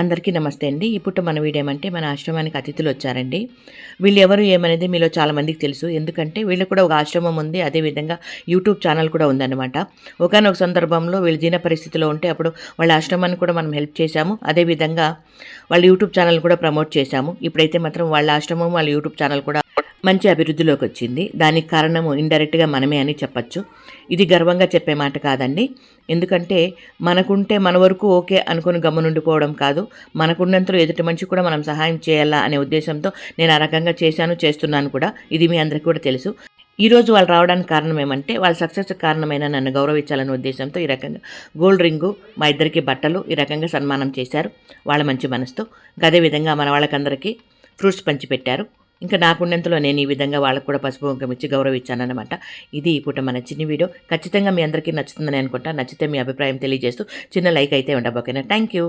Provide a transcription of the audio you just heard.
అందరికీ నమస్తే అండి. ఇప్పుడు మన వీడియో ఏమంటే మన ఆశ్రమానికి అతిథులు వచ్చారండి. వీళ్ళు ఎవరు ఏమనేది మీలో చాలా మందికి తెలుసు. ఎందుకంటే వీళ్ళు కూడా ఒక ఆశ్రమం ఉంది. అదేవిధంగా యూట్యూబ్ ఛానల్ కూడా ఉందన్నమాట. ఒకనొక సందర్భంలో వీళ్ళు దీన పరిస్థితిలో ఉంటే అప్పుడు వాళ్ళ ఆశ్రమాన్ని కూడా మనం హెల్ప్ చేశాము. అదేవిధంగా వాళ్ళ యూట్యూబ్ ఛానల్ కూడా ప్రమోట్ చేశాము. ఇప్పుడైతే మాత్రం వాళ్ళ ఆశ్రమం వాళ్ళ యూట్యూబ్ ఛానల్ కూడా మంచి అభివృద్ధిలోకి వచ్చింది. దానికి కారణము ఇండైరెక్ట్గా మనమే అని చెప్పచ్చు. ఇది గర్వంగా చెప్పే మాట కాదండి. ఎందుకంటే మనకుంటే మన వరకు ఓకే అనుకుని గమ్మునుండిపోవడం కాదు. మనకున్నంతలో ఎదుటి మనిషి కూడా మనం సహాయం చేయాలా అనే ఉద్దేశంతో నేను ఆ రకంగా చేశాను చేస్తున్నాను కూడా. ఇది మీ అందరికీ కూడా తెలుసు. ఈరోజు వాళ్ళు రావడానికి కారణం ఏమంటే వాళ్ళ సక్సెస్ కారణమైన నన్ను గౌరవించాలనే ఉద్దేశంతో ఈ రకంగా గోల్డ్ రింగు మా ఇద్దరికి బట్టలు ఈ రకంగా సన్మానం చేశారు. వాళ్ళ మంచి మనసుతో. అదేవిధంగా మన వాళ్ళకందరికీ ఫ్రూట్స్ పంచిపెట్టారు. ఇంకా నాకున్నంతలో నేను ఈ విధంగా వాళ్ళకు కూడా పసుపు కుంకుమ ఇచ్చి గౌరవించానన్నమాట. ఇది ఈ పూట మన చిన్ని వీడియో. ఖచ్చితంగా మీ అందరికీ నచ్చుతుందని అనుకుంటా. నచ్చితే మీ అభిప్రాయం తెలియజేస్తూ చిన్న లైక్ అయితే ఉండబోకేనా. Thank you.